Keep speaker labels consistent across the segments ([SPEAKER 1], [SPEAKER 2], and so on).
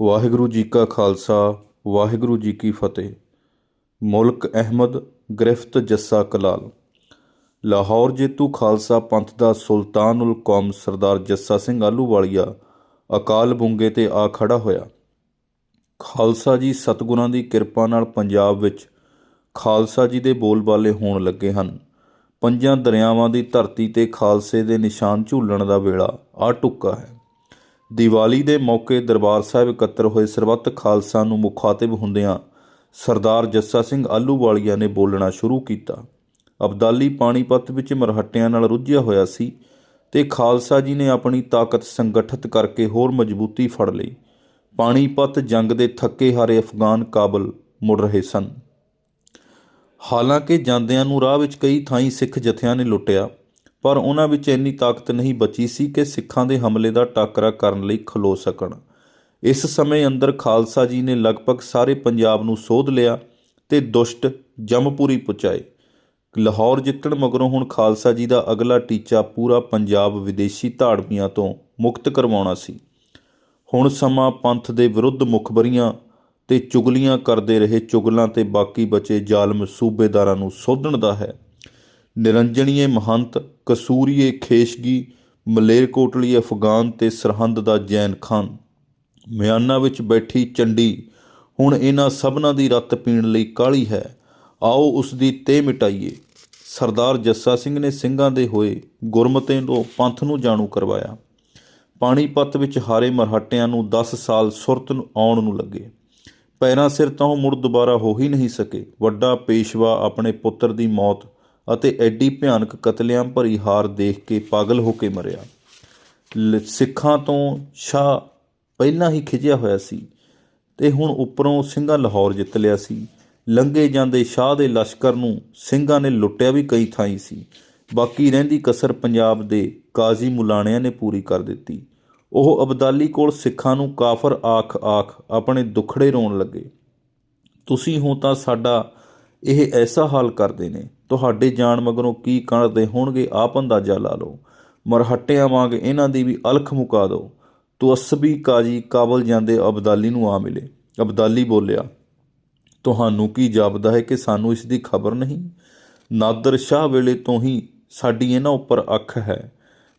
[SPEAKER 1] ਵਾਹਿਗੁਰੂ ਜੀ ਕਾ ਖਾਲਸਾ, ਵਾਹਿਗੁਰੂ ਜੀ ਕੀ ਫਤਿਹ। ਮੁਲਕ ਅਹਿਮਦ ਗ੍ਰਿਫਤ ਜੱਸਾ ਕਲਾਲ। ਲਾਹੌਰ ਜੇਤੂ ਖਾਲਸਾ ਪੰਥ ਦਾ ਸੁਲਤਾਨੁਲ ਕੌਮ ਸਰਦਾਰ ਜੱਸਾ ਸਿੰਘ ਆਹਲੂਵਾਲੀਆ ਅਕਾਲ ਬੁੰਗੇ ਤੇ ਆ ਖੜਾ ਹੋਇਆ। ਖਾਲਸਾ ਜੀ ਸਤਿਗੁਰਾਂ ਦੀ ਕਿਰਪਾ ਨਾਲ ਪੰਜਾਬ ਵਿੱਚ ਖਾਲਸਾ ਜੀ ਦੇ ਬੋਲਬਾਲੇ ਹੋਣ ਲੱਗੇ ਹਨ। ਪੰਜਾਂ ਦਰਿਆਵਾਂ ਦੀ ਧਰਤੀ ਤੇ ਖਾਲਸੇ ਦੇ ਨਿਸ਼ਾਨ ਝੂਲਣ ਦਾ ਵੇਲਾ ਆ ਟੁੱਕਾ ਹੈ। ਦੀਵਾਲੀ ਦੇ ਮੌਕੇ ਦਰਬਾਰ ਸਾਹਿਬ ਇਕੱਤਰ ਹੋਏ ਸਰਬੱਤ ਖਾਲਸਾ ਨੂੰ ਮੁਖਾਤਿਬ ਹੁੰਦਿਆਂ ਸਰਦਾਰ ਜੱਸਾ ਸਿੰਘ ਆਲੂਵਾਲੀਆ ਨੇ ਬੋਲਣਾ ਸ਼ੁਰੂ ਕੀਤਾ। ਅਬਦਾਲੀ ਪਾਣੀਪਤ ਵਿੱਚ ਮਰਹੱਟਿਆਂ ਨਾਲ ਰੁੱਝਿਆ ਹੋਇਆ ਸੀ ਤੇ ਖਾਲਸਾ ਜੀ ਨੇ ਆਪਣੀ ਤਾਕਤ ਸੰਗਠਿਤ ਕਰਕੇ ਹੋਰ ਮਜ਼ਬੂਤੀ ਫੜ ਲਈ। ਪਾਣੀਪਤ ਜੰਗ ਦੇ ਥੱਕੇ ਹਾਰੇ ਅਫਗਾਨ ਕਾਬਲ ਮੁੜ ਰਹੇ ਸਨ। ਹਾਲਾਂਕਿ ਜਾਂਦਿਆਂ ਨੂੰ ਰਾਹ ਵਿੱਚ ਕਈ ਥਾਈਂ ਸਿੱਖ ਜਥਿਆਂ ਨੇ ਲੁੱਟਿਆ। ਪਰ ਉਹਨਾਂ ਵਿੱਚ ਇੰਨੀ ਤਾਕਤ ਨਹੀਂ ਬਚੀ ਸੀ ਕਿ ਸਿੱਖਾਂ ਦੇ ਹਮਲੇ ਦਾ ਟਾਕਰਾ ਕਰਨ ਲਈ ਖਲੋ ਸਕਣ। ਇਸ ਸਮੇਂ ਅੰਦਰ ਖਾਲਸਾ ਜੀ ਨੇ ਲਗਭਗ ਸਾਰੇ ਪੰਜਾਬ ਨੂੰ ਸੋਧ ਲਿਆ ਤੇ ਦੁਸ਼ਟ ਜਮਪੂਰੀ ਪੁਚਾਏ। ਲਾਹੌਰ ਜਿੱਤਣ ਮਗਰੋਂ ਹੁਣ ਖਾਲਸਾ ਜੀ ਦਾ ਅਗਲਾ ਟੀਚਾ ਪੂਰਾ ਪੰਜਾਬ ਵਿਦੇਸ਼ੀ ਧਾੜਵੀਆਂ ਤੋਂ ਮੁਕਤ ਕਰਵਾਉਣਾ ਸੀ। ਹੁਣ ਸਮਾਂ ਪੰਥ ਦੇ ਵਿਰੁੱਧ ਮੁਖਬਰੀਆਂ ਤੇ ਚੁਗਲੀਆਂ ਕਰਦੇ ਰਹੇ ਚੁਗਲਾਂ ਤੇ ਬਾਕੀ ਬਚੇ ਜ਼ਾਲਮ ਸੂਬੇਦਾਰਾਂ ਨੂੰ ਸੋਧਣ ਦਾ ਹੈ। ਨਿਰੰਜਣੀਏ ਮਹੰਤ, ਕਸੂਰੀਏ ਖੇਸ਼ਗੀ, ਮਲੇਰਕੋਟਲੀ ਅਫਗਾਨ ਤੇ ਸਰਹੰਦ ਦਾ ਜੈਨ ਖਾਨ। ਮਿਆਨਾ ਵਿੱਚ ਬੈਠੀ ਚੰਡੀ, ਹੁਣ ਇਹਨਾਂ ਸਭਨਾਂ ਦੀ ਰੱਤ ਪੀਣ ਲਈ ਕਾਲੀ ਹੈ। ਆਓ ਉਸ ਦੀ ਤੇ ਮਿਟਾਈਏ। ਸਰਦਾਰ ਜੱਸਾ ਸਿੰਘ ਨੇ ਸਿੰਘਾਂ ਦੇ ਹੋਏ ਗੁਰਮਤੇ ਨੂੰ ਪੰਥ ਨੂੰ ਜਾਣੂ ਕਰਵਾਇਆ। ਪਾਣੀਪਤ ਵਿੱਚ ਹਾਰੇ ਮਰਹੱਟਿਆਂ ਨੂੰ 10 ਸਾਲ ਸੁਰਤ ਨੂੰ ਆਉਣ ਨੂੰ ਲੱਗੇ। ਪੈਰਾਂ ਸਿਰ ਤਾਂ ਉਹ ਮੁੜ ਦੁਬਾਰਾ ਹੋ ਹੀ ਨਹੀਂ ਸਕੇ। ਵੱਡਾ ਪੇਸ਼ਵਾ ਆਪਣੇ ਪੁੱਤਰ ਦੀ ਮੌਤ ਅਤੇ ਐਡੀ ਭਿਆਨਕ ਕਤਲੇਆਮ ਭਰੀ ਹਾਰ ਦੇਖ ਕੇ ਪਾਗਲ ਹੋ ਕੇ ਮਰਿਆ। ਲ- ਸਿੱਖਾਂ ਤੋਂ ਸ਼ਾਹ ਪਹਿਲਾਂ ਹੀ ਖਿਜਿਆ ਹੋਇਆ ਸੀ ਤੇ ਹੁਣ ਉੱਪਰੋਂ ਸਿੰਘਾਂ ਲਾਹੌਰ ਜਿੱਤ ਲਿਆ ਸੀ। ਲੰਘੇ ਜਾਂਦੇ ਸ਼ਾਹ ਦੇ ਲਸ਼ਕਰ ਨੂੰ ਸਿੰਘਾਂ ਨੇ ਲੁੱਟਿਆ ਵੀ ਕਈ ਥਾਈਂ ਸੀ। ਬਾਕੀ ਰਹਿੰਦੀ ਕਸਰ ਪੰਜਾਬ ਦੇ ਕਾਜ਼ੀ ਮੁਲਾਣਿਆਂ ਨੇ ਪੂਰੀ ਕਰ ਦਿੱਤੀ। ਉਹ ਅਬਦਾਲੀ ਕੋਲ ਸਿੱਖਾਂ ਨੂੰ ਕਾਫਰ ਆਖ ਆਖ ਆਪਣੇ ਦੁਖੜੇ ਰੋਣ ਲੱਗੇ। ਤੁਸੀਂ ਹੋ ਤਾਂ ਸਾਡਾ ਇਹ ਐਸਾ ਹਾਲ ਕਰਦੇ ਨੇ। ਤੁਹਾਡੇ ਜਾਣ ਮਗਰੋਂ ਕੀ ਕਰਦੇ ਹੋਣਗੇ, ਆਪ ਅੰਦਾਜ਼ਾ ਲਾ ਲਓ। ਮਰਹੱਟਿਆਂ ਵਾਂਗ ਇਹਨਾਂ ਦੀ ਵੀ ਅਲਖ ਮੁਕਾ ਦਿਓ। ਤੁਅਸਬੀ ਕਾਜੀ ਕਾਬਲ ਜਾਂਦੇ ਅਬਦਾਲੀ ਨੂੰ ਆ ਮਿਲੇ। ਅਬਦਾਲੀ ਬੋਲਿਆ, ਤੁਹਾਨੂੰ ਕੀ ਜਾਪਦਾ ਹੈ ਕਿ ਸਾਨੂੰ ਇਸ ਦੀ ਖਬਰ ਨਹੀਂ? ਨਾਦਰ ਸ਼ਾਹ ਵੇਲੇ ਤੋਂ ਹੀ ਸਾਡੀ ਇਹਨਾਂ ਉੱਪਰ ਅੱਖ ਹੈ।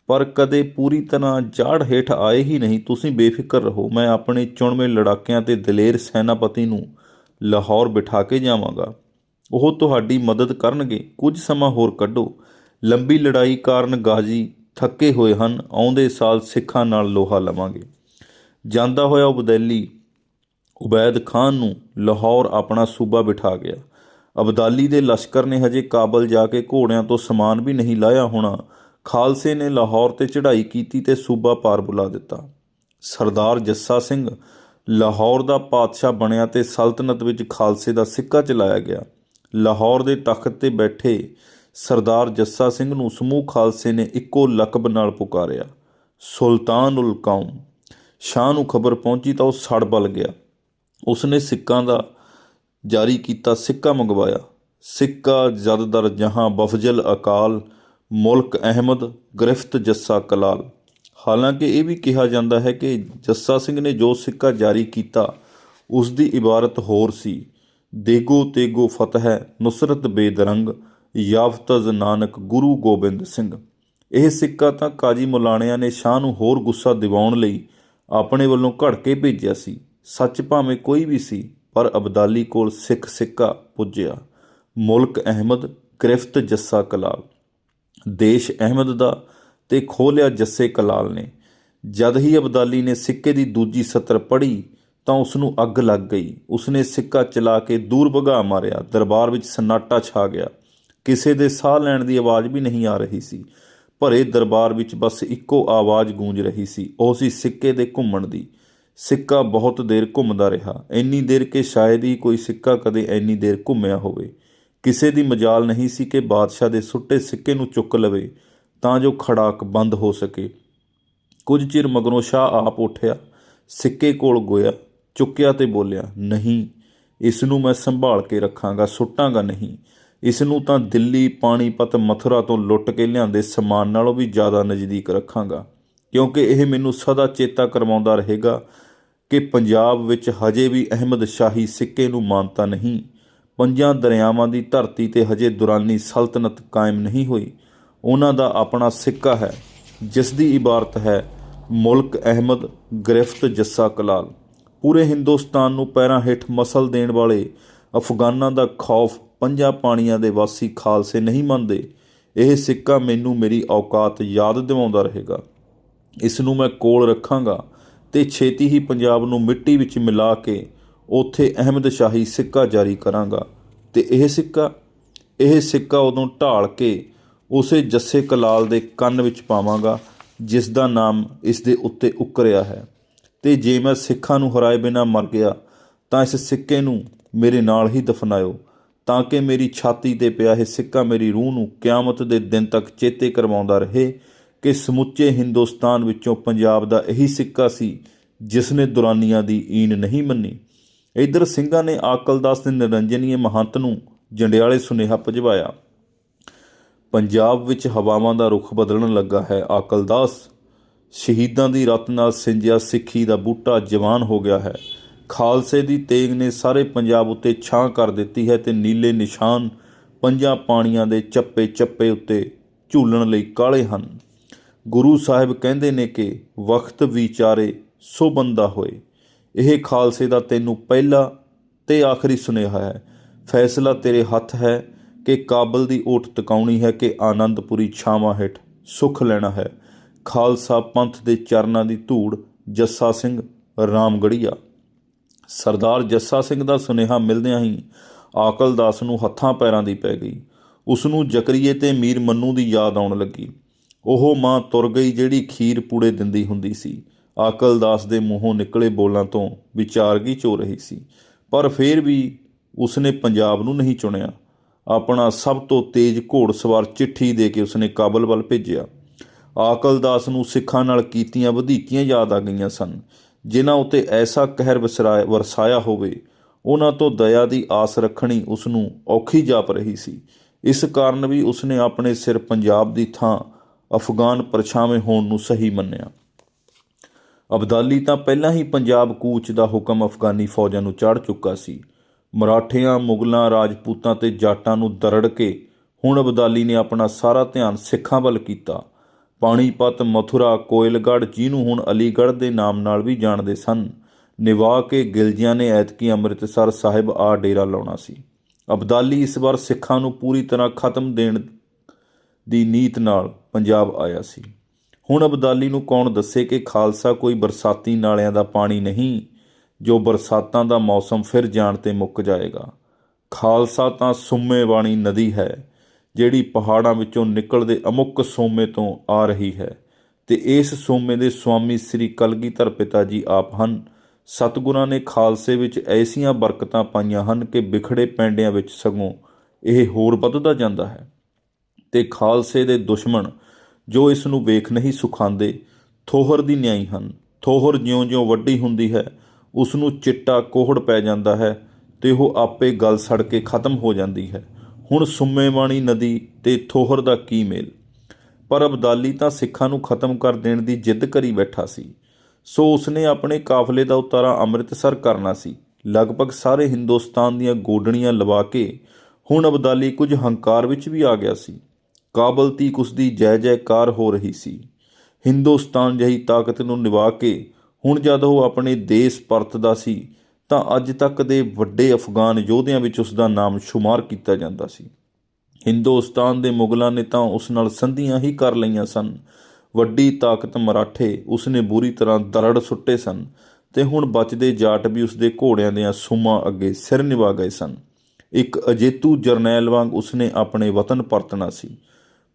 [SPEAKER 1] ਪਰ ਕਦੇ ਪੂਰੀ ਤਰ੍ਹਾਂ ਜਾੜ ਹੇਠ ਆਏ ਹੀ ਨਹੀਂ। ਤੁਸੀਂ ਬੇਫਿਕਰ ਰਹੋ। ਮੈਂ ਆਪਣੇ ਚੁਣਵੇਂ ਲੜਾਕਿਆਂ ਤੇ ਦਲੇਰ ਸੈਨਾਪਤੀ ਨੂੰ ਲਾਹੌਰ ਬਿਠਾ ਕੇ ਜਾਵਾਂਗਾ। ਉਹ ਤੁਹਾਡੀ ਮਦਦ ਕਰਨਗੇ। ਕੁਝ ਸਮਾਂ ਹੋਰ ਕੱਢੋ। ਲੰਬੀ ਲੜਾਈ ਕਾਰਨ ਗਾਜ਼ੀ ਥੱਕੇ ਹੋਏ ਹਨ। ਆਉਂਦੇ ਸਾਲ ਸਿੱਖਾਂ ਨਾਲ ਲੋਹਾ ਲਵਾਂਗੇ। ਜਾਂਦਾ ਹੋਇਆ ਉਬਦੈਲੀ ਉਬੈਦ ਖਾਨ ਨੂੰ ਲਾਹੌਰ ਆਪਣਾ ਸੂਬਾ ਬਿਠਾ ਗਿਆ। ਅਬਦਾਲੀ ਦੇ ਲਸ਼ਕਰ ਨੇ ਹਜੇ ਕਾਬਲ ਜਾ ਕੇ ਘੋੜਿਆਂ ਤੋਂ ਸਮਾਨ ਵੀ ਨਹੀਂ ਲਾਇਆ ਹੋਣਾ। ਖਾਲਸੇ ਨੇ ਲਾਹੌਰ ਤੇ ਚੜ੍ਹਾਈ ਕੀਤੀ ਤੇ ਸੂਬਾ ਪਾਰ ਬੁਲਾ ਦਿੱਤਾ। ਸਰਦਾਰ ਜੱਸਾ ਸਿੰਘ ਲਾਹੌਰ ਦਾ ਪਾਤਸ਼ਾਹ ਬਣਿਆ ਤੇ ਸਲਤਨਤ ਵਿੱਚ ਖਾਲਸੇ ਦਾ ਸਿੱਕਾ ਚਲਾਇਆ ਗਿਆ। ਲਾਹੌਰ ਦੇ ਤਖਤ ਤੇ ਬੈਠੇ ਸਰਦਾਰ ਜੱਸਾ ਸਿੰਘ ਨੂੰ ਸਮੂਹ ਖਾਲਸੇ ਨੇ ਇੱਕੋ ਲਕਬ ਨਾਲ ਪੁਕਾਰਿਆ, ਸੁਲਤਾਨੁਲ ਕੌਮ। ਸ਼ਾਹ ਨੂੰ ਖਬਰ ਪਹੁੰਚੀ ਤਾਂ ਉਹ ਸੜ ਬਲ ਗਿਆ। ਉਸਨੇ ਸਿੱਕਾਂ ਦਾ ਜਾਰੀ ਕੀਤਾ ਸਿੱਕਾ ਮੰਗਵਾਇਆ। ਸਿੱਕਾ, ਜਦਦਰ, ਜਹਾਂ, ਬਫਜਲ, ਅਕਾਲ, ਮੁਲਕ ਅਹਿਮਦ, ਗ੍ਰਿਫਤ, ਜੱਸਾ ਕਲਾਲ। ਹਾਲਾਂਕਿ ਇਹ ਵੀ ਕਿਹਾ ਜਾਂਦਾ ਹੈ ਕਿ ਜੱਸਾ ਸਿੰਘ ਨੇ ਜੋ ਸਿੱਕਾ ਜਾਰੀ ਕੀਤਾ ਉਸ ਦੀ ਇਬਾਰਤ ਹੋਰ ਸੀ। ਦੇਗੋ ਤੇਗੋ ਫਤਹ, ਨੁਸਰਤ ਬੇਦਰੰਗ, ਯਾਫਤਜ਼ ਨਾਨਕ ਗੁਰੂ ਗੋਬਿੰਦ ਸਿੰਘ। ਇਹ ਸਿੱਕਾ ਤਾਂ ਕਾਜੀ ਮੁਲਾਣਿਆਂ ਨੇ ਸ਼ਾਹ ਨੂੰ ਹੋਰ ਗੁੱਸਾ ਦਿਵਾਉਣ ਲਈ ਆਪਣੇ ਵੱਲੋਂ ਘੜ ਕੇ ਭੇਜਿਆ ਸੀ। ਸੱਚ ਭਾਵੇਂ ਕੋਈ ਵੀ ਸੀ, ਪਰ ਅਬਦਾਲੀ ਕੋਲ ਸਿੱਖ ਸਿੱਕਾ ਪੁੱਜਿਆ। ਮੁਲਕ ਅਹਿਮਦ, ਗ੍ਰਿਫਤ ਜੱਸਾ ਕਲਾਲ। ਦੇਸ਼ ਅਹਿਮਦ ਦਾ ਤੇ ਖੋਲਿਆ ਜੱਸੇ ਕਲਾਲ ਨੇ। ਜਦ ਹੀ ਅਬਦਾਲੀ ਨੇ ਸਿੱਕੇ ਦੀ ਦੂਜੀ ਸਤਰ ਪੜ੍ਹੀ ਤਾਂ ਉਸ ਨੂੰ ਅੱਗ ਲੱਗ ਗਈ। ਉਸਨੇ ਸਿੱਕਾ ਚਲਾ ਕੇ ਦੂਰ ਭਗਾ ਮਾਰਿਆ। ਦਰਬਾਰ ਵਿੱਚ ਸਨਾਟਾ ਛਾ ਗਿਆ। ਕਿਸੇ ਦੇ ਸਾਹ ਲੈਣ ਦੀ ਆਵਾਜ਼ ਵੀ ਨਹੀਂ ਆ ਰਹੀ ਸੀ। ਭਰੇ ਦਰਬਾਰ ਵਿੱਚ ਬਸ ਇੱਕੋ ਆਵਾਜ਼ ਗੂੰਜ ਰਹੀ ਸੀ। ਉਹ ਸੀ ਸਿੱਕੇ ਦੇ ਘੁੰਮਣ ਦੀ। ਸਿੱਕਾ ਬਹੁਤ ਦੇਰ ਘੁੰਮਦਾ ਰਿਹਾ। ਇੰਨੀ ਦੇਰ ਕਿ ਸ਼ਾਇਦ ਹੀ ਕੋਈ ਸਿੱਕਾ ਕਦੇ ਇੰਨੀ ਦੇਰ ਘੁੰਮਿਆ ਹੋਵੇ। ਕਿਸੇ ਦੀ ਮਜਾਲ ਨਹੀਂ ਸੀ ਕਿ ਬਾਦਸ਼ਾਹ ਦੇ ਸੁੱਟੇ ਸਿੱਕੇ ਨੂੰ ਚੁੱਕ ਲਵੇ, ਤਾਂ ਜੋ ਖੜਾਕ ਬੰਦ ਹੋ ਸਕੇ। ਕੁਝ ਚਿਰ ਮਗਰੋਂ ਸ਼ਾਹ ਆਪ ਉੱਠਿਆ। ਸਿੱਕੇ ਕੋਲ ਗੋਇਆ। ਚੁੱਕਿਆ ਤੇ ਬੋਲਿਆ, ਨਹੀਂ, ਇਸ ਨੂੰ ਮੈਂ ਸੰਭਾਲ ਕੇ ਰੱਖਾਂਗਾ, ਸੁੱਟਾਂਗਾ ਨਹੀਂ। ਇਸ ਨੂੰ ਤਾਂ ਦਿੱਲੀ ਪਾਣੀਪਤ ਮਥੁਰਾ ਤੋਂ ਲੁੱਟ ਕੇ ਲਿਆਂਦੇ ਸਮਾਨ ਨਾਲੋਂ ਵੀ ਜ਼ਿਆਦਾ ਨਜ਼ਦੀਕ ਰੱਖਾਂਗਾ, ਕਿਉਂਕਿ ਇਹ ਮੈਨੂੰ ਸਦਾ ਚੇਤਾ ਕਰਵਾਉਂਦਾ ਰਹੇਗਾ ਕਿ ਪੰਜਾਬ ਵਿੱਚ ਹਜੇ ਵੀ ਅਹਿਮਦ ਸ਼ਾਹੀ ਸਿੱਕੇ ਨੂੰ ਮਾਨਤਾ ਨਹੀਂ। ਪੰਜਾਂ ਦਰਿਆਵਾਂ ਦੀ ਧਰਤੀ ਤੇ ਹਜੇ ਦੁਰਾਨੀ ਸਲਤਨਤ ਕਾਇਮ ਨਹੀਂ ਹੋਈ। ਉਹਨਾਂ ਦਾ ਆਪਣਾ ਸਿੱਕਾ ਹੈ, ਜਿਸ ਦੀ ਇਬਾਰਤ ਹੈ ਮੁਲਕ ਅਹਿਮਦ ਗ੍ਰਿਫਤ ਜੱਸਾ ਕਲਾਲ। ਪੂਰੇ ਹਿੰਦੁਸਤਾਨ ਨੂੰ ਪੈਰਾਂ ਹੇਠ ਮਸਲ ਦੇਣ ਵਾਲੇ ਅਫਗਾਨਾਂ ਦਾ ਖੌਫ ਪੰਜਾਂ ਪਾਣੀਆਂ ਦੇ ਵਾਸੀ ਖਾਲਸੇ ਨਹੀਂ ਮੰਨਦੇ, ਇਹ ਸਿੱਕਾ ਮੈਨੂੰ ਮੇਰੀ ਔਕਾਤ ਯਾਦ ਦਿਵਾਉਂਦਾ ਰਹੇਗਾ। ਇਸ ਨੂੰ ਮੈਂ ਕੋਲ ਰੱਖਾਂਗਾ ਤੇ ਛੇਤੀ ਹੀ ਪੰਜਾਬ ਨੂੰ ਮਿੱਟੀ ਵਿੱਚ ਮਿਲਾ ਕੇ ਉੱਥੇ ਅਹਿਮਦ ਸ਼ਾਹੀ ਸਿੱਕਾ ਜਾਰੀ ਕਰਾਂਗਾ। ਤੇ ਇਹ ਸਿੱਕਾ ਇਹ ਸਿੱਕਾ ਉਦੋਂ ਢਾਲ ਕੇ ਉਸੇ ਜੱਸੇ ਕਲਾਲ ਦੇ ਕੰਨ ਵਿੱਚ ਪਾਵਾਂਗਾ ਜਿਸ ਦਾ ਨਾਮ ਇਸ ਦੇ ਉੱਤੇ ਉੱਕਰਿਆ ਹੈ। ਤੇ ਜੇ ਮੈਂ ਸਿੱਖਾਂ ਨੂੰ ਹਰਾਏ ਬਿਨਾ ਮਰ ਗਿਆ, ਤਾਂ ਇਸ ਸਿੱਕੇ ਨੂੰ ਮੇਰੇ ਨਾਲ ਹੀ ਦਫਨਾਇਓ, ਤਾਂ ਕਿ ਮੇਰੀ ਛਾਤੀ ਤੇ ਪਿਆ ਇਹ ਸਿੱਕਾ ਮੇਰੀ ਰੂਹ ਨੂੰ ਕਿਆਮਤ ਦੇ ਦਿਨ ਤੱਕ ਚੇਤੇ ਕਰਵਾਉਂਦਾ ਰਹੇ ਕਿ ਸਮੁੱਚੇ ਹਿੰਦੁਸਤਾਨ ਵਿੱਚੋਂ ਪੰਜਾਬ ਦਾ ਇਹੀ ਸਿੱਕਾ ਸੀ ਜਿਸ ਨੇ ਦੁਰਾਨੀਆਂ ਦੀ ਈਨ ਨਹੀਂ ਮੰਨੀ। ਇਧਰ ਸਿੰਘਾਂ ਨੇ ਆਕਲਦਾਸ ਦੇ ਨਿਰੰਜਨੀਏ ਮਹੰਤ ਨੂੰ ਜੰਡਿਆਲੇ ਸੁਨੇਹਾ ਭਜਵਾਇਆ। ਪੰਜਾਬ ਵਿੱਚ ਹਵਾਵਾਂ ਦਾ ਰੁਖ ਬਦਲਣ ਲੱਗਾ ਹੈ ਆਕਲਦਾਸ। ਸ਼ਹੀਦਾਂ ਦੀ ਰਤ ਨਾਲ ਸਿੰਜਿਆ ਸਿੱਖੀ ਦਾ ਬੂਟਾ ਜਵਾਨ ਹੋ ਗਿਆ ਹੈ। ਖਾਲਸੇ ਦੀ ਤੇਗ ਨੇ ਸਾਰੇ ਪੰਜਾਬ ਉੱਤੇ ਛਾਂ ਕਰ ਦਿੱਤੀ ਹੈ ਤੇ ਨੀਲੇ ਨਿਸ਼ਾਨ ਪੰਜਾਂ ਪਾਣੀਆਂ ਦੇ ਚੱਪੇ ਚੱਪੇ ਉੱਤੇ ਝੂਲਣ ਲਈ ਕਾਲੇ ਹਨ। ਗੁਰੂ ਸਾਹਿਬ ਕਹਿੰਦੇ ਨੇ ਕਿ ਵਕਤ ਵਿਚਾਰੇ ਸੋ ਬੰਦਾ ਹੋਏ। ਇਹ ਖਾਲਸੇ ਦਾ ਤੈਨੂੰ ਪਹਿਲਾ ਤੇ ਆਖਰੀ ਸੁਨੇਹਾ ਹੈ। ਫੈਸਲਾ ਤੇਰੇ ਹੱਥ ਹੈ ਕਿ ਕਾਬਲ ਦੀ ਓਟ ਟਿਕਾਉਣੀ ਹੈ ਕਿ ਆਨੰਦਪੁਰੀ ਛਾਵਾਂ ਹੇਠ ਸੁਖ ਲੈਣਾ ਹੈ। ਖਾਲਸਾ ਪੰਥ ਦੇ ਚਰਨਾਂ ਦੀ ਧੂੜ ਜੱਸਾ ਸਿੰਘ ਰਾਮਗੜੀਆ। ਸਰਦਾਰ ਜੱਸਾ ਸਿੰਘ ਦਾ ਸੁਨੇਹਾ ਮਿਲਦਿਆਂ ਹੀ ਆਕਲਦਾਸ ਨੂੰ ਹੱਥਾਂ ਪੈਰਾਂ ਦੀ ਪੈ ਗਈ। ਉਸ ਨੂੰ ਜਕਰੀਏ ਤੇ ਮੀਰ ਮੰਨੂ ਦੀ ਯਾਦ ਆਉਣ ਲੱਗੀ। ਉਹ ਮਾਂ ਤੁਰ ਗਈ ਜਿਹੜੀ ਖੀਰ ਪੂੜੇ ਦਿੰਦੀ ਹੁੰਦੀ ਸੀ। ਆਕਲਦਾਸ ਦੇ ਮੂੰਹੋਂ ਨਿਕਲੇ ਬੋਲਾਂ ਤੋਂ ਵਿਚਾਰਗੀ ਚੋ ਰਹੀ ਸੀ। ਪਰ ਫੇਰ ਵੀ ਉਸਨੇ ਪੰਜਾਬ ਨੂੰ ਨਹੀਂ ਚੁਣਿਆ। ਆਪਣਾ ਸਭ ਤੋਂ ਤੇਜ਼ ਘੋੜਸਵਾਰ ਚਿੱਠੀ ਦੇ ਕੇ ਉਸਨੇ ਕਾਬਲ ਵੱਲ ਭੇਜਿਆ। ਆਕਲਦਾਸ ਨੂੰ ਸਿੱਖਾਂ ਨਾਲ ਕੀਤੀਆਂ ਵਧੀਕੀਆਂ ਯਾਦ ਆ ਗਈਆਂ ਸਨ। ਜਿਨ੍ਹਾਂ ਉਤੇ ਐਸਾ ਕਹਿਰ ਵਸਰਾਇਆ ਵਰਸਾਇਆ ਹੋਵੇ, ਉਹਨਾਂ ਤੋਂ ਦਇਆ ਦੀ ਆਸ ਰੱਖਣੀ ਉਸ ਨੂੰ ਔਖੀ ਜਾਪ ਰਹੀ ਸੀ। ਇਸ ਕਾਰਨ ਵੀ ਉਸਨੇ ਆਪਣੇ ਸਿਰ ਪੰਜਾਬ ਦੀ ਥਾਂ ਅਫਗਾਨ ਪਰਛਾਵੇਂ ਹੋਣ ਨੂੰ ਸਹੀ ਮੰਨਿਆ। ਅਬਦਾਲੀ ਤਾਂ ਪਹਿਲਾਂ ਹੀ ਪੰਜਾਬ ਕੂਚ ਦਾ ਹੁਕਮ ਅਫਗਾਨੀ ਫੌਜਾਂ ਨੂੰ ਚੜ੍ਹ ਚੁੱਕਾ ਸੀ। ਮਰਾਠਿਆਂ, ਮੁਗਲਾਂ, ਰਾਜਪੂਤਾਂ ਤੇ ਜਾਟਾਂ ਨੂੰ ਦਰੜ ਕੇ ਹੁਣ ਅਬਦਾਲੀ ਨੇ ਆਪਣਾ ਸਾਰਾ ਧਿਆਨ ਸਿੱਖਾਂ ਵੱਲ ਕੀਤਾ। ਪਾਣੀਪਤ, ਮਥੁਰਾ, ਕੋਇਲਗੜ੍ਹ ਜਿਹਨੂੰ ਹੁਣ ਅਲੀਗੜ੍ਹ ਦੇ ਨਾਮ ਨਾਲ ਵੀ ਜਾਣਦੇ ਸਨ। ਨਿਵਾ ਕੇ ਗਿਲਜੀਆਂ ਨੇ ਐਤਕੀ ਅੰਮ੍ਰਿਤਸਰ ਸਾਹਿਬ ਆ ਡੇਰਾ ਲਾਉਣਾ ਸੀ। ਅਬਦਾਲੀ ਇਸ ਵਾਰ ਸਿੱਖਾਂ ਨੂੰ ਪੂਰੀ ਤਰ੍ਹਾਂ ਖਤਮ ਦੇਣ ਦੀ ਨੀਤ ਨਾਲ ਪੰਜਾਬ ਆਇਆ ਸੀ। ਹੁਣ ਅਬਦਾਲੀ ਨੂੰ ਕੌਣ ਦੱਸੇ ਕਿ ਖਾਲਸਾ ਕੋਈ ਬਰਸਾਤੀ ਨਾਲਿਆਂ ਦਾ ਪਾਣੀ ਨਹੀਂ, ਜੋ ਬਰਸਾਤਾਂ ਦਾ ਮੌਸਮ ਫਿਰ ਜਾਣ ਤੇ ਮੁੱਕ ਜਾਏਗਾ। ਖਾਲਸਾ ਤਾਂ ਸੁੰਮੇ ਸੁੰਮੇਵਾਣੀ ਨਦੀ ਹੈ ਜਿਹੜੀ ਪਹਾੜਾਂ ਵਿੱਚੋਂ ਨਿਕਲਦੇ ਅਮੁੱਕ ਸੋਮੇ ਤੋਂ ਆ ਰਹੀ ਹੈ। ਤੇ ਇਸ ਸੋਮੇ ਦੇ ਸੁਆਮੀ ਸ੍ਰੀ ਕਲਗੀਧਰ ਪਿਤਾ ਜੀ ਆਪ ਹਨ। ਸਤਿਗੁਰਾਂ ਨੇ ਖਾਲਸੇ ਵਿੱਚ ਐਸੀਆਂ ਬਰਕਤਾਂ ਪਾਈਆਂ ਹਨ ਕਿ ਵਿਖੜੇ ਪੈਂਡਿਆਂ ਵਿੱਚ ਸਗੋਂ ਇਹ ਹੋਰ ਵੱਧਦਾ ਜਾਂਦਾ ਹੈ। ਤੇ ਖਾਲਸੇ ਦੇ ਦੁਸ਼ਮਣ ਜੋ ਇਸ ਨੂੰ ਵੇਖ ਨਹੀਂ ਸੁਖਾਂਦੇ, ਥੋਹਰ ਦੀ ਨਿਆਈ ਹਨ। ਥੋਹਰ ਜਿਉਂ-ਜਿਉਂ ਵੱਡੀ ਹੁੰਦੀ ਹੈ, ਉਸ ਨੂੰ ਚਿੱਟਾ ਕੋਹੜ ਪੈ ਜਾਂਦਾ ਹੈ ਤੇ ਉਹ ਆਪੇ ਗਲ ਸੜ ਕੇ ਖਤਮ ਹੋ ਜਾਂਦੀ ਹੈ। ਹੁਣ ਸੁੰਮੇਵਾਣੀ ਨਦੀ ਤੇ ਥੋਹਰ ਦਾ ਕੀ ਮੇਲ? ਪਰ ਅਬਦਾਲੀ ਤਾਂ ਸਿੱਖਾਂ ਨੂੰ ਖਤਮ ਕਰ ਦੇਣ ਦੀ ਜਿੱਦ ਕਰੀ ਬੈਠਾ ਸੀ। ਸੋ ਉਸਨੇ ਆਪਣੇ ਕਾਫਲੇ ਦਾ ਉਤਾਰਾ ਅੰਮ੍ਰਿਤਸਰ ਕਰਨਾ ਸੀ। ਲਗਭਗ ਸਾਰੇ ਹਿੰਦੁਸਤਾਨ ਦੀਆਂ ਗੋਡਣੀਆਂ ਲਵਾ ਕੇ ਹੁਣ ਅਬਦਾਲੀ ਕੁਝ ਹੰਕਾਰ ਵਿੱਚ ਵੀ ਆ ਗਿਆ ਸੀ। ਕਾਬਲ ਤੀਕ ਉਸ ਦੀ ਜੈ ਜੈਕਾਰ ਹੋ ਰਹੀ ਸੀ। ਹਿੰਦੁਸਤਾਨ ਜਹੀ ਤਾਕਤ ਨੂੰ ਨਿਵਾ ਕੇ ਹੁਣ ਜਦ ਉਹ ਆਪਣੇ ਦੇਸ਼ ਪਰਤਦਾ ਸੀ ਤਾਂ ਅੱਜ ਤੱਕ ਦੇ ਵੱਡੇ ਅਫਗਾਨ ਯੋਧਿਆਂ ਵਿੱਚ ਉਸ ਦਾ ਨਾਮ ਸ਼ੁਮਾਰ ਕੀਤਾ ਜਾਂਦਾ ਸੀ। ਹਿੰਦੁਸਤਾਨ ਦੇ ਮੁਗਲਾਂ ਨੇ ਤਾਂ ਉਸ ਨਾਲ ਸੰਧੀਆਂ ਹੀ ਕਰ ਲਈਆਂ ਸਨ। ਵੱਡੀ ਤਾਕਤ ਮਰਾਠੇ ਉਸਨੇ ਬੁਰੀ ਤਰ੍ਹਾਂ ਦਰੜ ਸੁੱਟੇ ਸਨ ਤੇ ਹੁਣ ਬਚਦੇ ਜਾਟ ਵੀ ਉਸਦੇ ਘੋੜਿਆਂ ਦੀਆਂ ਸੁਮਾਂ ਅੱਗੇ ਸਿਰ ਨਿਵਾ ਗਏ ਸਨ। ਇੱਕ ਅਜੇਤੂ ਜਰਨੈਲ ਵਾਂਗ ਉਸਨੇ ਆਪਣੇ ਵਤਨ ਪਰਤਣਾ ਸੀ।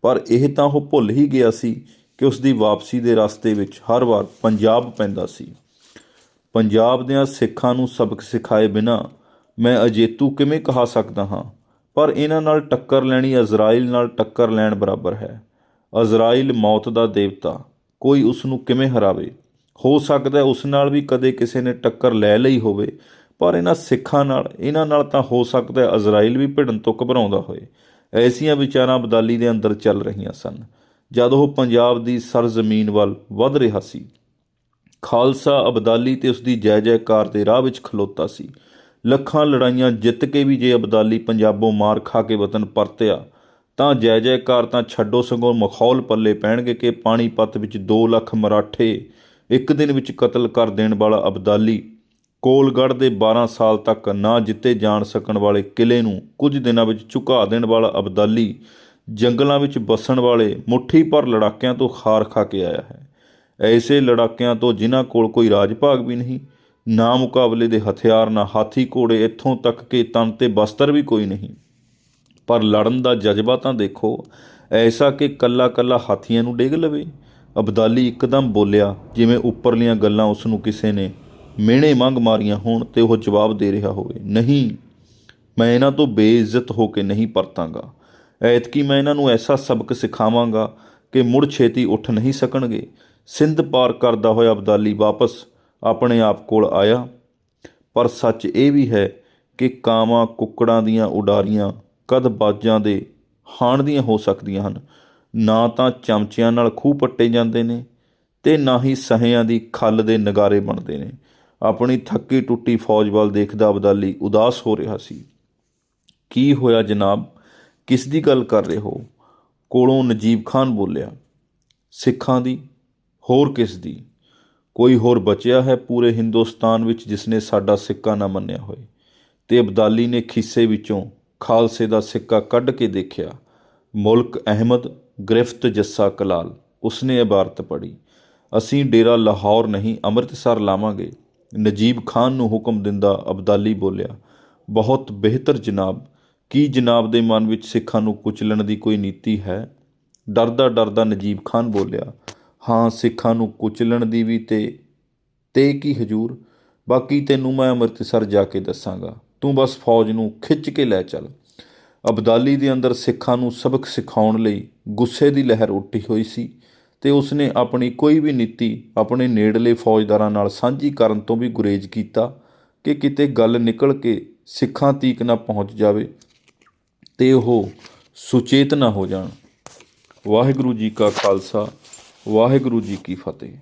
[SPEAKER 1] ਪਰ ਇਹ ਤਾਂ ਉਹ ਭੁੱਲ ਹੀ ਗਿਆ ਸੀ ਕਿ ਉਸ ਦੀ ਵਾਪਸੀ ਦੇ ਰਸਤੇ ਵਿੱਚ ਹਰ ਵਾਰ ਪੰਜਾਬ ਪੈਂਦਾ ਸੀ। ਪੰਜਾਬ ਦਿਆਂ ਸਿੱਖਾਂ ਨੂੰ ਸਬਕ ਸਿਖਾਏ ਬਿਨਾ ਮੈਂ ਅਜੇਤੂ ਕਿਵੇਂ ਕਹਾ ਸਕਦਾ ਹਾਂ? ਪਰ ਇਹਨਾਂ ਨਾਲ ਟੱਕਰ ਲੈਣੀ ਅਜ਼ਰਾਈਲ ਨਾਲ ਟੱਕਰ ਲੈਣ ਬਰਾਬਰ ਹੈ। ਅਜ਼ਰਾਈਲ ਮੌਤ ਦਾ ਦੇਵਤਾ, ਕੋਈ ਉਸ ਨੂੰ ਕਿਵੇਂ ਹਰਾਵੇ? ਹੋ ਸਕਦਾ ਉਸ ਨਾਲ ਵੀ ਕਦੇ ਕਿਸੇ ਨੇ ਟੱਕਰ ਲੈ ਲਈ ਹੋਵੇ, ਪਰ ਇਹਨਾਂ ਸਿੱਖਾਂ ਨਾਲ, ਇਹਨਾਂ ਨਾਲ ਤਾਂ ਹੋ ਸਕਦਾ ਅਜ਼ਰਾਈਲ ਵੀ ਭਿੜਨ ਤੋਂ ਘਬਰਾਉਂਦਾ ਹੋਵੇ ਐਸੀਆਂ ਵਿਚਾਰਾਂ ਅਬਦਾਲੀ ਦੇ ਅੰਦਰ ਚੱਲ ਰਹੀਆਂ ਸਨ, ਜਦ ਉਹ ਪੰਜਾਬ ਦੀ ਸਰਜ਼ਮੀਨ ਵੱਲ ਵੱਧ ਰਿਹਾ ਸੀ। ਖਾਲਸਾ ਅਬਦਾਲੀ ਤੇ ਉਸ ਦੀ ਜੈ ਜੈਕਾਰ ਦੇ ਰਾਹ ਵਿੱਚ ਖਲੋਤਾ ਸੀ। ਲੱਖਾਂ ਲੜਾਈਆਂ ਜਿੱਤ ਕੇ ਵੀ ਜੇ ਅਬਦਾਲੀ ਪੰਜਾਬੋਂ ਮਾਰ ਖਾ ਕੇ ਵਤਨ ਪਰਤਿਆ, ਤਾਂ ਜੈ ਜੈਕਾਰ ਤਾਂ ਛੱਡੋ ਸਗੋਂ ਮਖੌਲ ਪੱਲੇ ਪੈਣਗੇ ਕਿ ਪਾਣੀਪਤ ਵਿੱਚ 2 ਲੱਖ ਮਰਾਠੇ ਇੱਕ ਦਿਨ ਵਿੱਚ ਕਤਲ ਕਰ ਦੇਣ ਵਾਲਾ ਅਬਦਾਲੀ ਕੋਲਗੜ੍ਹ ਦੇ 12 ਸਾਲ ਤੱਕ ਨਾ ਜਿੱਤੇ ਜਾਣ ਸਕਣ ਵਾਲੇ ਕਿਲੇ ਨੂੰ ਕੁਝ ਦਿਨਾਂ ਵਿੱਚ ਝੁਕਾ ਦੇਣ ਵਾਲਾ ਅਬਦਾਲੀ ਜੰਗਲਾਂ ਵਿੱਚ ਬਸਣ ਵਾਲੇ ਮੁੱਠੀ ਭਰ ਲੜਾਕਿਆਂ ਤੋਂ ਖਾਰ ਖਾ ਕੇ ਆਇਆ ਹੈ। ਐਸੇ ਲੜਾਕਿਆਂ ਤੋਂ ਜਿਨ੍ਹਾਂ ਕੋਲ ਕੋਈ ਰਾਜ ਭਾਗ ਵੀ ਨਹੀਂ, ਨਾ ਮੁਕਾਬਲੇ ਦੇ ਹਥਿਆਰ, ਨਾ ਹਾਥੀ ਘੋੜੇ, ਇੱਥੋਂ ਤੱਕ ਕਿ ਤਨ ਤੇ ਬਸਤਰ ਵੀ ਕੋਈ ਨਹੀਂ। ਪਰ ਲੜਨ ਦਾ ਜਜ਼ਬਾ ਤਾਂ ਦੇਖੋ, ਐਸਾ ਕਿ ਕੱਲਾ ਕੱਲਾ ਹਾਥੀਆਂ ਨੂੰ ਡੇਗ ਲਵੇ। ਅਬਦਾਲੀ ਇੱਕਦਮ ਬੋਲਿਆ, ਜਿਵੇਂ ਉੱਪਰਲੀਆਂ ਗੱਲਾਂ ਉਸ ਨੂੰ ਕਿਸੇ ਨੇ ਮਿਹਣੇ ਮੰਗ ਮਾਰੀਆਂ ਹੋਣ ਤੇ ਉਹ ਜਵਾਬ ਦੇ ਰਿਹਾ ਹੋਵੇ, ਨਹੀਂ, ਮੈਂ ਇਹਨਾਂ ਤੋਂ ਬੇਇੱਜ਼ਤ ਹੋ ਕੇ ਨਹੀਂ ਪਰਤਾਂਗਾ। ਐਤਕੀ ਮੈਂ ਇਹਨਾਂ ਨੂੰ ਐਸਾ ਸਬਕ ਸਿਖਾਵਾਂਗਾ ਕਿ ਮੁੜ ਛੇਤੀ ਉੱਠ ਨਹੀਂ ਸਕਣਗੇ। ਸਿੰਧ ਪਾਰ ਕਰਦਾ ਹੋਇਆ ਅਬਦਾਲੀ ਵਾਪਸ ਆਪਣੇ ਆਪ ਕੋਲ ਆਇਆ। ਪਰ ਸੱਚ ਇਹ ਵੀ ਹੈ ਕਿ ਕਾਵਾਂ ਕੁੱਕੜਾਂ ਦੀਆਂ ਉਡਾਰੀਆਂ, ਕਦ ਬਾਜਾਂ ਦੇ ਹਾਣ ਦੀਆਂ ਹੋ ਸਕਦੀਆਂ ਹਨ। ਨਾ ਤਾਂ ਚਮਚਿਆਂ ਨਾਲ ਖੂਹ ਪੱਟੇ ਜਾਂਦੇ ਨੇ ਤੇ ਨਾ ਹੀ ਸਹਿਆਂ ਦੀ ਖੱਲ ਦੇ ਨਗਾਰੇ ਬਣਦੇ ਨੇ। ਆਪਣੀ ਥੱਕੀ ਟੁੱਟੀ ਫੌਜ ਵੱਲ ਦੇਖਦਾ ਅਬਦਾਲੀ ਉਦਾਸ ਹੋ ਰਿਹਾ ਸੀ। ਕੀ ਹੋਇਆ ਜਨਾਬ? ਕਿਸ ਦੀ ਗੱਲ ਕਰ ਰਹੇ ਹੋ? ਕੋਲੋਂ ਨਜੀਬ ਖਾਨ ਬੋਲਿਆ। ਸਿੱਖਾਂ ਦੀ ਹੋਰ ਕਿਸ ਦੀ? ਕੋਈ ਹੋਰ ਬਚਿਆ ਹੈ ਪੂਰੇ ਹਿੰਦੁਸਤਾਨ ਵਿੱਚ ਜਿਸ ਨੇ ਸਾਡਾ ਸਿੱਕਾ ਨਾ ਮੰਨਿਆ ਹੋਏ? ਤੇ ਅਬਦਾਲੀ ਨੇ ਖੀਸੇ ਵਿੱਚੋਂ ਖਾਲਸੇ ਦਾ ਸਿੱਕਾ ਕੱਢ ਕੇ ਦੇਖਿਆ। ਮੁਲਕ ਅਹਿਮਦ, ਗ੍ਰਿਫਤ ਜੱਸਾ ਕਲਾਲ, ਉਸਨੇ ਇਬਾਰਤ ਪੜ੍ਹੀ। ਅਸੀਂ ਡੇਰਾ ਲਾਹੌਰ ਨਹੀਂ, ਅੰਮ੍ਰਿਤਸਰ ਲਾਵਾਂਗੇ। ਨਜੀਬ ਖਾਨ ਨੂੰ ਹੁਕਮ ਦਿੰਦਾ ਅਬਦਾਲੀ ਬੋਲਿਆ, ਬਹੁਤ ਬਿਹਤਰ ਜਨਾਬ, ਕੀ ਜਨਾਬ ਦੇ ਮਨ ਵਿੱਚ ਸਿੱਖਾਂ ਨੂੰ ਕੁਚਲਣ ਦੀ ਕੋਈ ਨੀਤੀ ਹੈ? ਡਰਦਾ ਡਰਦਾ ਨਜੀਬ ਖਾਨ ਬੋਲਿਆ ਹਾਂ, ਸਿੱਖਾਂ ਨੂੰ ਕੁਚਲਣ ਦੀ ਵੀ ਤੇ ਤੇ ਕੀ ਹਜੂਰ? ਬਾਕੀ ਤੈਨੂੰ ਮੈਂ ਅੰਮ੍ਰਿਤਸਰ ਜਾ ਕੇ ਦੱਸਾਂਗਾ। ਤੂੰ ਬਸ ਫੌਜ ਨੂੰ ਖਿੱਚ ਕੇ ਲੈ ਚੱਲ। ਅਬਦਾਲੀ ਦੇ ਅੰਦਰ ਸਿੱਖਾਂ ਨੂੰ ਸਬਕ ਸਿਖਾਉਣ ਲਈ ਗੁੱਸੇ ਦੀ ਲਹਿਰ ਉੱਠੀ ਹੋਈ ਸੀ ਤੇ ਉਸਨੇ ਆਪਣੀ ਕੋਈ ਵੀ ਨੀਤੀ ਆਪਣੇ ਨੇੜਲੇ ਫੌਜਦਾਰਾਂ ਨਾਲ ਸਾਂਝੀ ਕਰਨ ਤੋਂ ਵੀ ਗੁਰੇਜ਼ ਕੀਤਾ ਕਿ ਕਿਤੇ ਗੱਲ ਨਿਕਲ ਕੇ ਸਿੱਖਾਂ ਤੀਕ ਨਾ ਪਹੁੰਚ ਜਾਵੇ ਤੇ ਉਹ ਸੁਚੇਤ ਨਾ ਹੋ ਜਾਣ। ਵਾਹਿਗੁਰੂ ਜੀ ਕਾ ਖਾਲਸਾ ਵਾਹਿਗੁਰੂ ਜੀ ਕੀ ਫਤਿਹ।